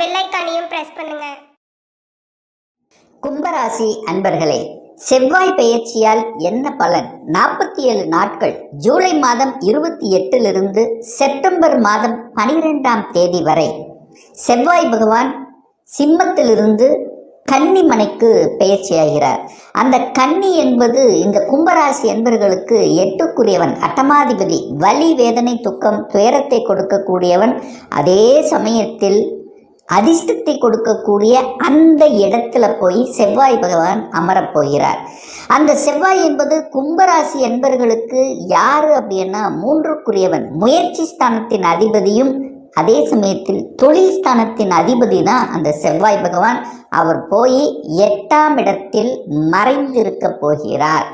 Bell ஐக்கானையும் press பண்ணுங்க. கும்பராசி அன்பர்களே செவ்வாய் பெயர்ச்சியால் என்ன பலன்? நாற்பத்தி ஏழு நாட்கள் ஜூலை மாதம் இருபத்தி எட்டிலிருந்து செப்டம்பர் மாதம் பனிரெண்டாம் தேதி வரை. செவ்வாய் பகவான் சிம்மத்திலிருந்து கன்னிமனைக்கு பெயர்ச்சி பெயர்ச்சியாகிறார். அந்த கன்னி என்பது இந்த கும்பராசி என்பர்களுக்கு எட்டுக்குரியவன் அட்டமாதிபதி வலி வேதனை துக்கம் துயரத்தை கொடுக்கக்கூடியவன். அதே சமயத்தில் அதிர்ஷ்டத்தை கொடுக்கக்கூடிய அந்த இடத்துல போய் செவ்வாய் பகவான் அமரப் போகிறார். அந்த செவ்வாய் என்பது கும்பராசி என்பர்களுக்கு யாரு அப்படின்னா மூன்றுக்குரியவன். முயற்சி ஸ்தானத்தின் அதிபதியும் அதே சமயத்தில் தொழில் ஸ்தானத்தின் அதிபதி தான் அந்த செவ்வாய் பகவான். அவர் போய் எட்டாம் இடத்தில் மறைந்திருக்க போகிறார்.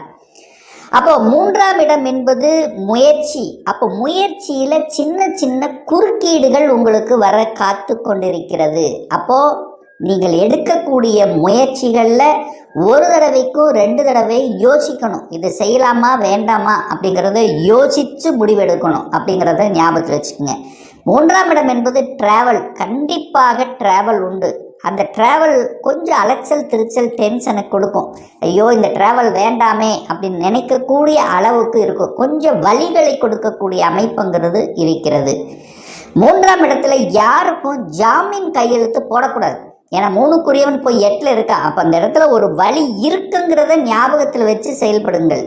அப்போ மூன்றாம் இடம் என்பது முயற்சி. அப்போ முயற்சியில சின்ன சின்ன குறுக்கீடுகள் உங்களுக்கு வர காத்து கொண்டிருக்கிறது. அப்போ நீங்கள் எடுக்கக்கூடிய முயற்சிகளில் ஒரு தடவைக்கும் ரெண்டு தடவை யோசிக்கணும். இது செய்யலாமா வேண்டாமா அப்படிங்கிறத யோசித்து முடிவெடுக்கணும் அப்படிங்கிறத ஞாபகத்தில் வச்சுக்கோங்க. மூன்றாம் இடம் என்பது டிராவல் கண்டிப்பாக டிராவல் உண்டு. அந்த ட்ராவல் கொஞ்சம் அலைச்சல் திருச்சல் டென்ஷனை கொடுக்கும். ஐயோ இந்த ட்ராவல் வேண்டாமே அப்படின்னு நினைக்கக்கூடிய அளவுக்கு இருக்கும். கொஞ்சம் வழிகளை கொடுக்கக்கூடிய அமைப்புங்கிறது இருக்கிறது. மூன்றாம் இடத்துல யாருக்கும் ஜாமீன் கையெழுத்து போடக்கூடாது. ஏன்னா மூணுக்குரியவன் போய் எட்டில் இருக்கான். அப்போ அந்த இடத்துல ஒரு வழி இருக்குங்கிறத ஞாபகத்தில் வச்சு செயல்படுங்கள்.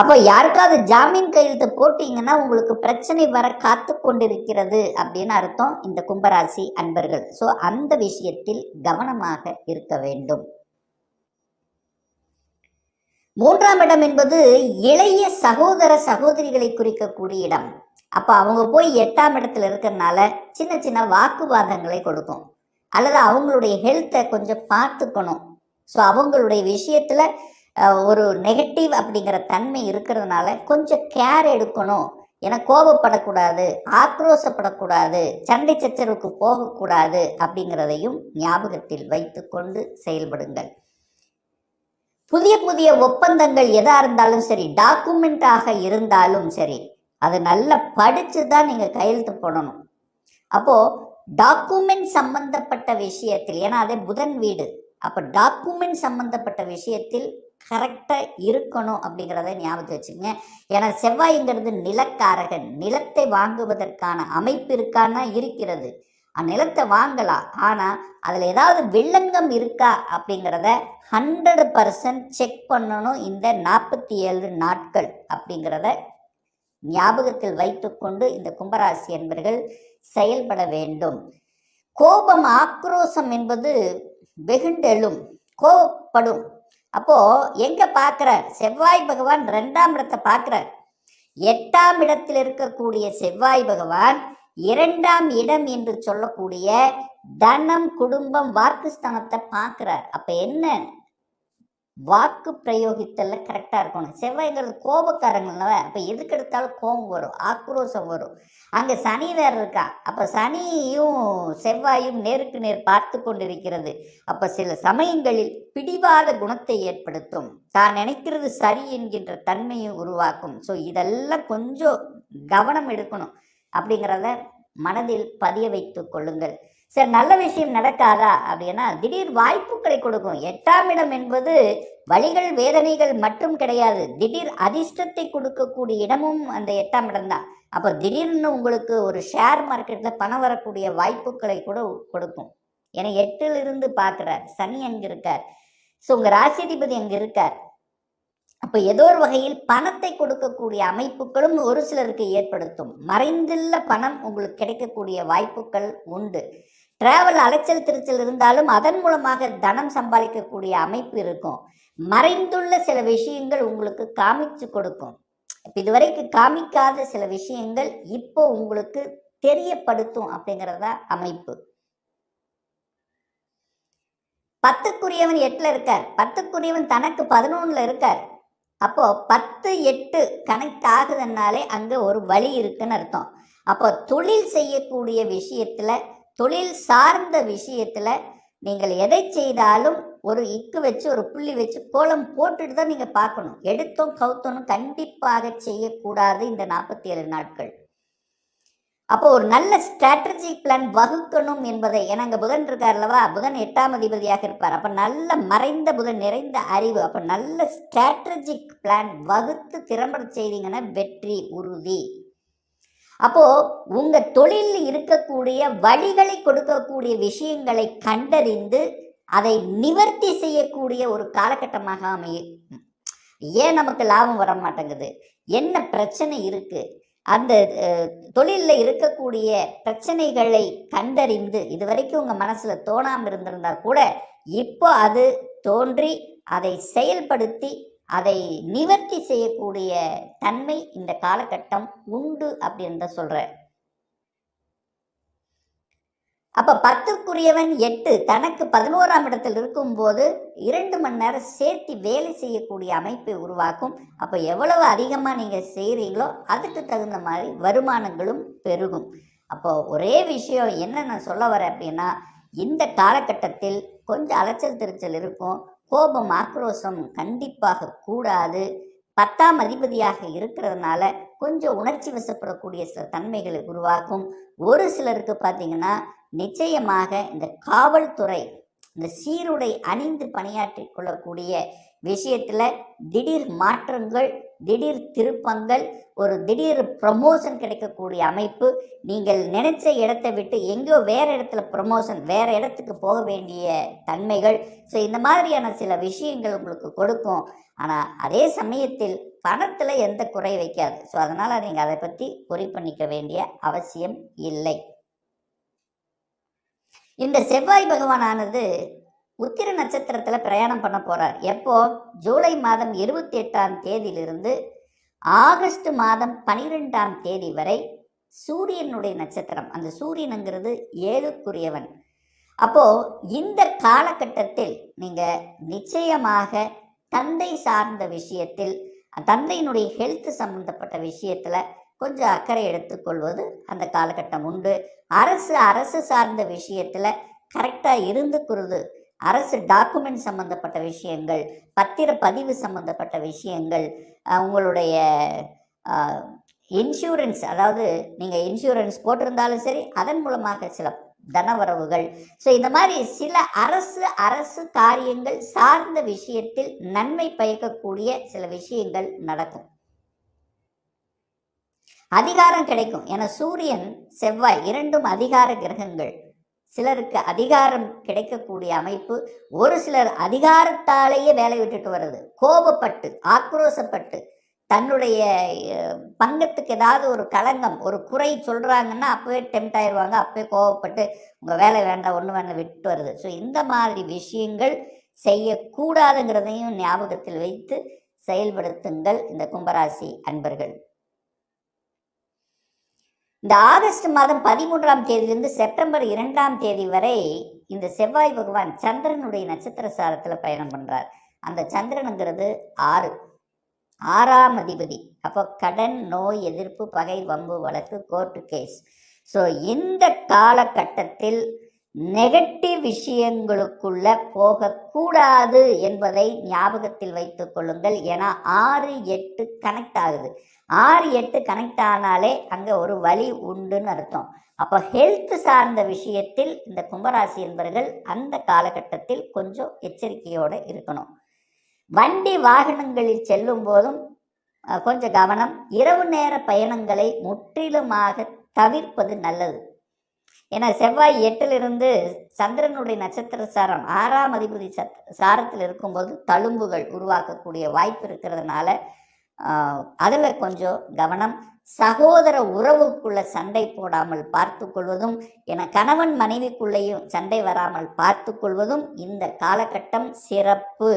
அப்போ யாருக்காவது ஜாமீன் கையெழுத்து போட்டீங்கன்னா உங்களுக்கு பிரச்சனை வர காத்து கொண்டிருக்கிறது அப்படின்னு அர்த்தம் இந்த கும்பராசி அன்பர்கள். ஸோ அந்த விஷயத்தில் கவனமாக இருக்க வேண்டும். மூன்றாம் இடம் என்பது இளைய சகோதர சகோதரிகளை குறிக்கக்கூடிய இடம். அப்போ அவங்க போய் எட்டாம் இடத்துல இருக்கிறனால சின்ன சின்ன வாக்குவாதங்களை கொடுக்கும். அல்லது அவங்களுடைய ஹெல்த்தை கொஞ்சம் பார்த்துக்கணும். ஸோ அவங்களுடைய விஷயத்தில் ஒரு நெகட்டிவ் அப்படிங்கிற தன்மை இருக்கிறதுனால கொஞ்சம் கேர் எடுக்கணும். ஏன்னா கோபப்படக்கூடாது ஆக்ரோஷப்படக்கூடாது சண்டை சச்சரவுக்கு போகக்கூடாது அப்படிங்கிறதையும் ஞாபகத்தில் வைத்துக்கொண்டு செயல்படுங்கள். புதிய புதிய ஒப்பந்தங்கள் எதாக இருந்தாலும் சரி டாக்குமெண்ட்டாக இருந்தாலும் சரி அதை நல்லா படித்து தான் நீங்கள் கையெழுத்து போடணும். அப்போது டாக்குமெண்ட் சம்பந்தப்பட்ட விஷயத்தில் ஏன்னா அதே புதன் வீடு. அப்போ டாக்குமெண்ட் சம்பந்தப்பட்ட விஷயத்தில் கரெக்டாக இருக்கணும் அப்படிங்கிறத ஞாபகத்தை வச்சுங்க ஏன்னா செவ்வாய்ங்கிறது நிலக்காரகன். நிலத்தை வாங்குவதற்கான அமைப்பு இருக்கான்னா இருக்கிறது. அந்த நிலத்தை வாங்கலாம். ஆனால் அதில் ஏதாவது வில்லங்கம் இருக்கா அப்படிங்கிறத ஹண்ட்ரட் பர்சன்ட் செக் பண்ணணும் இந்த நாற்பத்தி ஏழு நாட்கள் அப்படிங்கிறத ஞாபகத்தில் வைத்துக்கொண்டு இந்த கும்பராசி என்பர்கள் செயல்பட வேண்டும். கோபம் ஆக்ரோசம் என்பது வெகுண்டெழும். கோபப்படும். அப்போது எங்கே பார்க்குறார்? செவ்வாய் பகவான் ரெண்டாம் இடத்தை பார்க்குறார். எட்டாம் இடத்தில் இருக்கக்கூடிய செவ்வாய் பகவான் இரண்டாம் இடம் என்று சொல்லக்கூடிய தனம் குடும்பம் வாக்குஸ்தானத்தை பார்க்குறார். அப்போ என்ன? வாக்கு பிரயோகித்தல்ல கரெக்டாக இருக்கணும். செவ்வாய்ங்கிறது கோபக்காரங்கள அப்போ எதுக்கு எடுத்தாலும் கோபம் வரும் ஆக்ரோஷம் வரும். அங்கே சனி வேறு இருக்கா? அப்போ சனியும் செவ்வாயும் நேருக்கு நேர் பார்த்து கொண்டிருக்கிறது. அப்போ சில சமயங்களில் பிடிவாத குணத்தை ஏற்படுத்தும். தான் நினைக்கிறது சரி என்கின்ற தன்மையை உருவாக்கும். ஸோ இதெல்லாம் கொஞ்சம் கவனம் எடுக்கணும். அப்படிங்கிறத மனதில் பதிய வைத்து கொள்ளுங்கள். சரி நல்ல விஷயம் நடக்காதா? அப்படின்னா திடீர் வாய்ப்புகளை கொடுக்கும். எட்டாம் இடம் என்பது வழிகள் வேதனைகள் மட்டும் கிடையாது. திடீர் அதிர்ஷ்டத்தை கொடுக்கக்கூடிய இடமும் அந்த எட்டாம் இடம் தான். அப்போ திடீர்னு உங்களுக்கு ஒரு ஷேர் மார்க்கெட்டில் பணம் வரக்கூடிய வாய்ப்புகளை கூட கொடுக்கும். ஏன்னா எட்டிலிருந்து பார்க்குறார். சனி அங்கே இருக்கார். ஸோ உங்கள் ராசிதிபதி அங்கே இருக்கார். அப்போ ஏதோ ஒரு வகையில் பணத்தை கொடுக்கக்கூடிய அமைப்புகளும் ஒரு சிலருக்கு ஏற்படுத்தும். மறைந்துள்ள பணம் உங்களுக்கு கிடைக்கக்கூடிய வாய்ப்புகள் உண்டு. டிராவல் அலைச்சல் திருச்சல் இருந்தாலும் அதன் மூலமாக தனம் சம்பாதிக்கக்கூடிய அமைப்பு இருக்கும். மறைந்துள்ள சில விஷயங்கள் உங்களுக்கு காமிச்சு கொடுக்கும். இப்போ இதுவரைக்கும் காமிக்காத சில விஷயங்கள் இப்போ உங்களுக்கு தெரியப்படுத்தும் அப்படிங்கிறதா அமைப்பு. பத்துக்குரியவன் எட்டில் இருக்கார். பத்துக்குரியவன் தனக்கு பதினொன்றில் இருக்கார். அப்போ பத்து எட்டு கனெக்ட் ஆகுதுனாலே அங்கே ஒரு வழி இருக்குன்னு அர்த்தம். அப்போ தொழில் செய்யக்கூடிய விஷயத்தில் தொழில் சார்ந்த விஷயத்தில் நீங்கள் எதை செய்தாலும் ஒரு இக்கு வச்சு ஒரு புள்ளி வச்சு கோலம் போட்டுட்டு தான் நீங்கள் பார்க்கணும். எடுத்தோம் கவுத்தோனும் கண்டிப்பாக செய்யக்கூடாது இந்த நாற்பத்தி ஏழு நாட்கள். அப்போ ஒரு நல்ல ஸ்ட்ராட்டஜிக் பிளான் வகுக்கணும் என்பதை ஏன்னா அங்கே புதன் இருக்கார் அல்லவா? புதன் எட்டாம் அதிபதியாக இருப்பார். அப்போ நல்ல மறைந்த புதன் நிறைந்த அறிவு. அப்போ நல்ல ஸ்ட்ராட்டஜிக் பிளான் வகுத்து திறம்பட செய்தீங்கன்னா வெற்றி உறுதி. அப்போது உங்கள் தொழிலில் இருக்கக்கூடிய வழிகளை கொடுக்கக்கூடிய விஷயங்களை கண்டறிந்து அதை நிவர்த்தி செய்யக்கூடிய ஒரு காலகட்டமாக அமையும். ஏன் நமக்கு லாபம் வர மாட்டேங்குது என்ன பிரச்சனை இருக்குது அந்த தொழிலில் இருக்கக்கூடிய பிரச்சனைகளை கண்டறிந்து இது வரைக்கும் உங்கள் மனசில் தோணாமல் இருந்திருந்தால் கூட இப்போ அது தோன்றி அதை செயல்படுத்தி அதை நிவர்த்தி செய்யக்கூடிய தன்மை இந்த காலகட்டம் உண்டு அப்படின்னு தான் சொல்கிறேன் அப்போ பத்துக்குரியவன் எட்டு தனக்கு பதினோராம் இடத்தில் இருக்கும்போது இரண்டு மணி நேரம் சேர்த்து வேலை செய்யக்கூடிய அமைப்பை உருவாக்கும். அப்போ எவ்வளவு அதிகமாக நீங்கள் செய்கிறீங்களோ அதுக்கு தகுந்த மாதிரி வருமானங்களும் பெருகும். அப்போ ஒரே விஷயம் என்ன நான் சொல்ல வரேன் அப்படின்னா இந்த காலகட்டத்தில் கொஞ்சம் அலைச்சல் திருச்சல் இருக்கும். கோபம் ஆக்ரோஷம் கண்டிப்பாக கூடாது. பத்தாம் அதிபதியாக இருக்கிறதுனால கொஞ்சம் உணர்ச்சி வசப்படக்கூடிய சில தன்மைகளை உருவாக்கும். ஒரு சிலருக்கு பார்த்தீங்கன்னா நிச்சயமாக இந்த காவல்துறை இந்த சீருடை அணிந்து பணியாற்றி கொள்ளக்கூடிய விஷயத்தில் திடீர் மாற்றங்கள் திடீர் திருப்பங்கள் ஒரு திடீர் ப்ரமோஷன் கிடைக்கக்கூடிய அமைப்பு. நீங்கள் நினைச்ச இடத்தை விட்டு எங்கேயோ வேற இடத்துல ப்ரமோஷன் வேற இடத்துக்கு போக வேண்டிய தன்மைகள். ஸோ இந்த மாதிரியான சில விஷயங்கள் உங்களுக்கு கொடுக்கும். ஆனால் அதே சமயத்தில் பணத்தில் எந்த குறை வைக்காது. ஸோ அதனால் நீங்கள் அதை பற்றி குறி பண்ணிக்க வேண்டிய அவசியம் இல்லை. இந்த செவ்வாய் பகவானானது உத்திர நட்சத்திரத்தில் பிரயாணம் பண்ண போகிறார் எப்போ? ஜூலை மாதம் இருபத்தி எட்டாம் தேதியிலிருந்து ஆகஸ்ட் மாதம் பனிரெண்டாம் தேதி வரை சூரியனுடைய நட்சத்திரம். அந்த சூரியனுங்கிறது ஏழுக்குரியவன். அப்போது இந்த காலகட்டத்தில் நீங்கள் நிச்சயமாக தந்தை சார்ந்த விஷயத்தில் தந்தையினுடைய ஹெல்த் சம்பந்தப்பட்ட விஷயத்தில் கொஞ்சம் அக்கறை எடுத்துக்கொள்வது அந்த காலகட்டம் உண்டு. அரசு அரசு சார்ந்த விஷயத்தில் கரெக்டாக இருந்துக்கிறது அரசு டாக்குமெண்ட் சம்பந்தப்பட்ட விஷயங்கள் பத்திர பதிவு சம்பந்தப்பட்ட விஷயங்கள் உங்களுடைய இன்சூரன்ஸ் அதாவது நீங்கள் இன்சூரன்ஸ் போட்டிருந்தாலும் சரி அதன் மூலமாக சில தனவரவுகள் ஸோ இந்த மாதிரி சில அரசு அரசு காரியங்கள் சார்ந்த விஷயத்தில் நன்மை பயக்கக்கூடிய சில விஷயங்கள் நடக்கும். அதிகாரம் கிடைக்கும். என சூரியன் செவ்வாய் இரண்டும் அதிகார கிரகங்கள். சிலருக்கு அதிகாரம் கிடைக்கக்கூடிய அமைப்பு ஒரு சிலர் அதிகாரத்தாலேயே வேலை விட்டுட்டு வர்றது. கோபப்பட்டு ஆக்ரோசப்பட்டு தன்னுடைய பங்கத்துக்கு ஏதாவது ஒரு களங்கம் ஒரு குறை சொல்கிறாங்கன்னா அப்போவே டெம்ட் ஆயிடுவாங்க அப்போவே கோவப்பட்டு உங்கள் வேலை வேண்டாம் ஒன்று வேண்டாம் விட்டு வருது. ஸோ இந்த மாதிரி விஷயங்கள் செய்யக்கூடாதுங்கிறதையும் ஞாபகத்தில் வைத்து செயல்படுத்துங்கள் இந்த கும்பராசி அன்பர்கள். இந்த ஆகஸ்ட் மாதம் பதிமூன்றாம் தேதியிலிருந்து செப்டம்பர் இரண்டாம் தேதி வரை இந்த செவ்வாய் பகவான் சந்திரனுடைய நட்சத்திர சாரத்தில் பயணம் பண்ணுறார் அந்த சந்திரனுங்கிறது ஆறு. ஆறாம் அதிபதி. அப்போ கடன் நோய் எதிர்ப்பு பகை வம்பு வழக்கு கோர்ட்டு கேஸ் ஸோ இந்த காலகட்டத்தில் நெகட்டிவ் விஷயங்களுக்குள்ள போகக்கூடாது என்பதை ஞாபகத்தில் வைத்துக் கொள்ளுங்கள். ஏன்னா ஆறு எட்டு கனெக்ட் ஆகுது. ஆறு எட்டு கனெக்ட் ஆனாலே அங்கே ஒரு வழி உண்டுன்னு அர்த்தம். அப்போ ஹெல்த் சார்ந்த விஷயத்தில் இந்த கும்பராசி என்பவர்கள் அந்த காலகட்டத்தில் கொஞ்சம் எச்சரிக்கையோடு இருக்கணும். வண்டி வாகனங்களில் செல்லும் போதும் கொஞ்சம் கவனம். இரவு நேர பயணங்களை முற்றிலுமாக தவிர்ப்பது நல்லது. ஏன்னா செவ்வாய் எட்டிலிருந்து சந்திரனுடைய நட்சத்திர சாரம் ஆறாம் அதிபதி சத் சாரத்தில் இருக்கும்போது தழும்புகள் உருவாக்கக்கூடிய வாய்ப்பு இருக்கிறதுனால அதில் கொஞ்சம் கவனம். சகோதர உறவுக்குள்ள சண்டை போடாமல் பார்த்து கொள்வதும் என கணவன் மனைவிக்குள்ளேயும் சண்டை வராமல் பார்த்து கொள்வதும் இந்த காலகட்டம் சிறப்பு.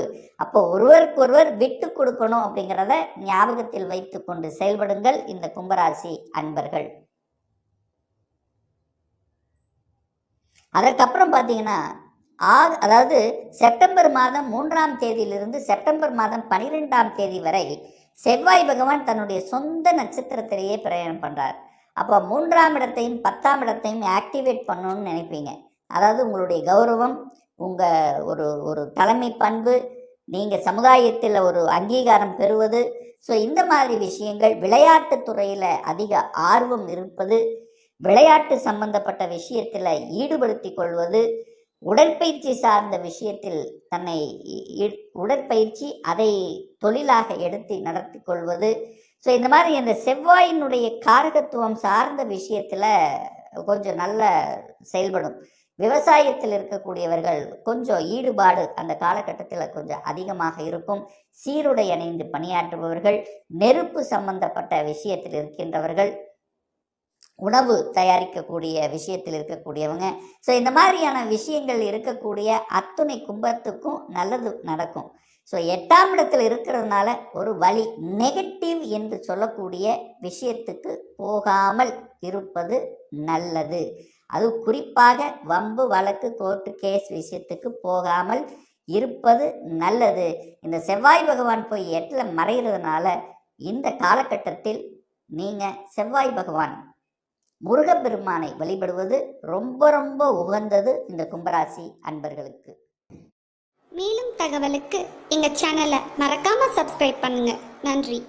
அப்போ ஒருவருக்கொருவர் விட்டு கொடுக்கணும் அப்படிங்கிறத ஞாபகத்தில் வைத்துக்கொண்டு செயல்படுங்கள் இந்த கும்பராசி அன்பர்கள். அதற்கப்புறம் பார்த்தீங்கன்னா ஆ அதாவது செப்டம்பர் மாதம் மூன்றாம் தேதியிலிருந்து செப்டம்பர் மாதம் பனிரெண்டாம் தேதி வரை செவ்வாய் பகவான் தன்னுடைய சொந்த நட்சத்திரத்திலேயே பிரயாணம் பண்ணுறார் அப்போ மூன்றாம் இடத்தையும் பத்தாம் இடத்தையும் ஆக்டிவேட் பண்ணணும்னு நினைப்பீங்க. அதாவது உங்களுடைய கௌரவம் உங்கள் ஒரு ஒரு தலைமை பண்பு நீங்கள் சமுதாயத்தில் ஒரு அங்கீகாரம் பெறுவது. ஸோ இந்த மாதிரி விஷயங்கள் விளையாட்டு துறையில் அதிக ஆர்வம் இருப்பது விளையாட்டு சம்பந்தப்பட்ட விஷயத்தில் ஈடுபடுத்தி கொள்வது உடற்பயிற்சி சார்ந்த விஷயத்தில் தன்னை இ- உடற்பயிற்சி அதை தொழிலாக எடுத்து நடத்தி கொள்வது. ஸோ இந்த மாதிரி இந்த செவ்வாயினுடைய காரகத்துவம் சார்ந்த விஷயத்தில் கொஞ்சம் நல்ல செயல்படும். விவசாயத்தில் இருக்கக்கூடியவர்கள் கொஞ்சம் ஈடுபாடு அந்த காலகட்டத்தில் கொஞ்சம் அதிகமாக இருக்கும். சீருடை அணிந்து பணியாற்றுபவர்கள் நெருப்பு சம்பந்தப்பட்ட விஷயத்தில் இருக்கின்றவர்கள் உணவு தயாரிக்கக்கூடிய விஷயத்தில் இருக்கக்கூடியவங்க. ஸோ இந்த மாதிரியான விஷயங்கள் இருக்கக்கூடிய அத்துணை கும்பத்துக்கும் நல்லது நடக்கும். ஸோ எட்டாம் இடத்தில் இருக்கிறதுனால ஒரு வழி நெகட்டிவ் என்று சொல்லக்கூடிய விஷயத்துக்கு போகாமல் இருப்பது நல்லது. அது குறிப்பாக வம்பு வழக்கு கோர்ட்டு கேஸ் விஷயத்துக்கு போகாமல் இருப்பது நல்லது. இந்த செவ்வாய் பகவான் போய் எட்டில் மறைகிறதுனால இந்த காலகட்டத்தில் நீங்கள் செவ்வாய் பகவான் முருகப்பெருமானை வழிபடுவது ரொம்ப ரொம்ப உகந்தது இந்த கும்பராசி அன்பர்களுக்கு. மேலும் தகவலுக்கு எங்க சேனலை மறக்காம சப்ஸ்கிரைப் பண்ணுங்க. நன்றி.